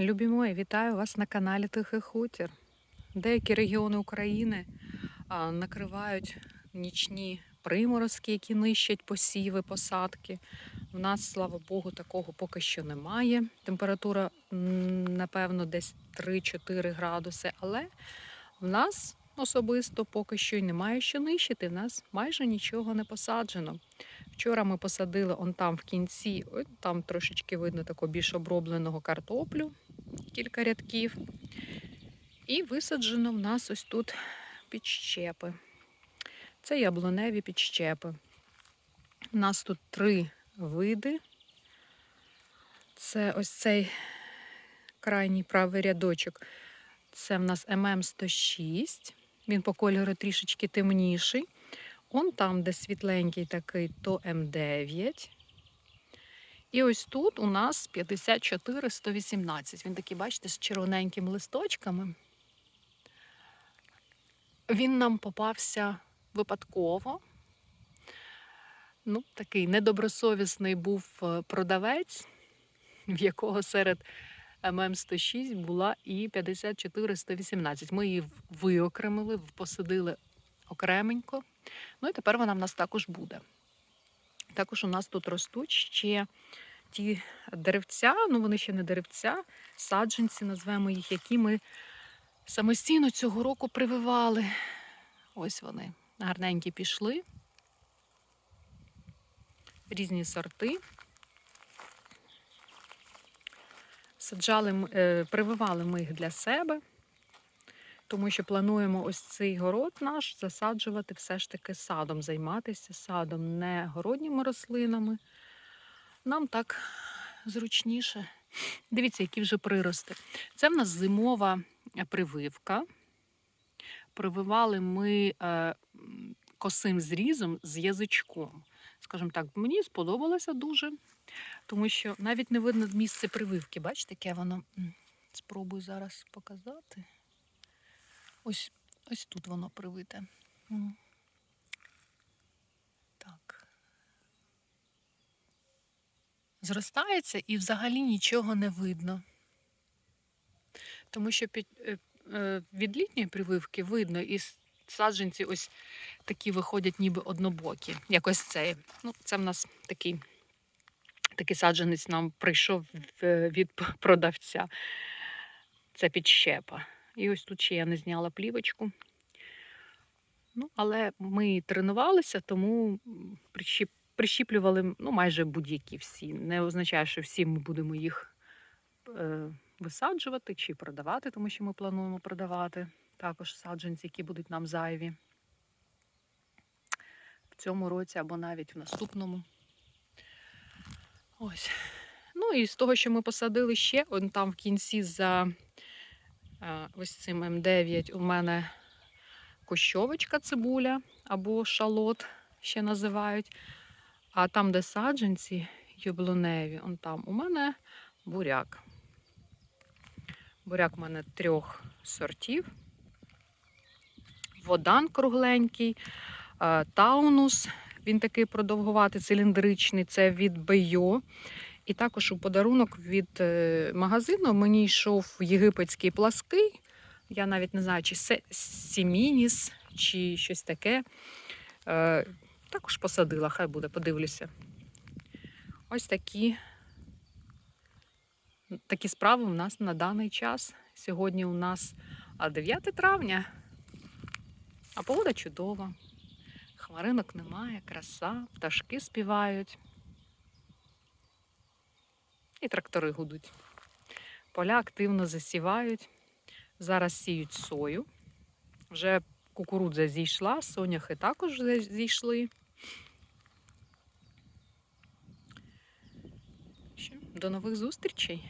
Любі мої, вітаю вас на каналі Тихий Хутір. Деякі регіони України накривають нічні приморозки, які нищать посіви, посадки. У нас, слава Богу, такого поки що немає. Температура, напевно, десь 3-4 градуси, але в нас особисто поки що й немає що нищити. В нас майже нічого не посаджено. Вчора ми посадили он там в кінці, ой, там трошечки видно такого більш обробленого картоплю, кілька рядків. І висаджено в нас ось тут підщепи. Це яблуневі підщепи. У нас тут три види. Це ось цей крайній правий рядочок. Це в нас ММ106. Він по кольору трішечки темніший. Он там, де світленький такий, то М9. І ось тут у нас 54 118. Він такий, бачите, з червоненькими листочками. Він нам попався випадково. Ну, такий недобросовісний був е, продавець, в якого серед ММ106 була і 54 118. Ми її виокремили, посадили окременько. Ну і тепер вона в нас також буде. Також у нас тут ростуть ще ті деревця, ну вони ще не деревця, саджанці, назвемо їх, які ми самостійно цього року прививали. Ось вони гарненькі пішли. Різні сорти. Саджали, е, прививали ми їх для себе тому що плануємо ось цей город наш засаджувати все ж таки садом, займатися садом, не городніми рослинами. Нам так зручніше. Дивіться, які вже прирости. Це в нас зимова прививка. Прививали ми е, косим зрізом з язичком. Скажімо так, мені сподобалося дуже, тому що навіть не видно місце прививки. Бачите, яке воно. Спробую зараз показати. Ось, ось тут воно привите. М. Так. Зростається і взагалі нічого не видно. Тому що під, е, е, від літньої прививки видно, і саджанці ось такі виходять ніби однобокі. Якось цей. Ну, це в нас такий, такий саджанець нам прийшов від продавця. Це підщепа. І ось тут ще я не зняла плівочку. Ну, але ми тренувалися, тому прищіп, прищіплювали ну, майже будь-які всі. Не означає, що всі ми будемо їх е, висаджувати чи продавати, тому що ми плануємо продавати також саджанці, які будуть нам зайві в цьому році або навіть в наступному. Ось. Ну і з того, що ми посадили ще, он там в кінці за е, ось цим М9 у мене кущовочка цибуля або шалот ще називають. А там, де саджанці яблуневі, он там у мене буряк. Буряк у мене трьох сортів. Водан кругленький, е, таунус, він такий продовгуватий, циліндричний, це від Бейо. І також у подарунок від е, магазину мені йшов єгипетський плаский. Я навіть не знаю, чи се- сімініс, чи щось таке. Також посадила, хай буде, подивлюся. Ось такі, такі справи у нас на даний час. Сьогодні у нас 9 травня, а погода чудова. Хмаринок немає, краса, пташки співають. І трактори гудуть. Поля активно засівають. Зараз сіють сою. Вже кукурудза зійшла, соняхи також зійшли. До нових зустрічей!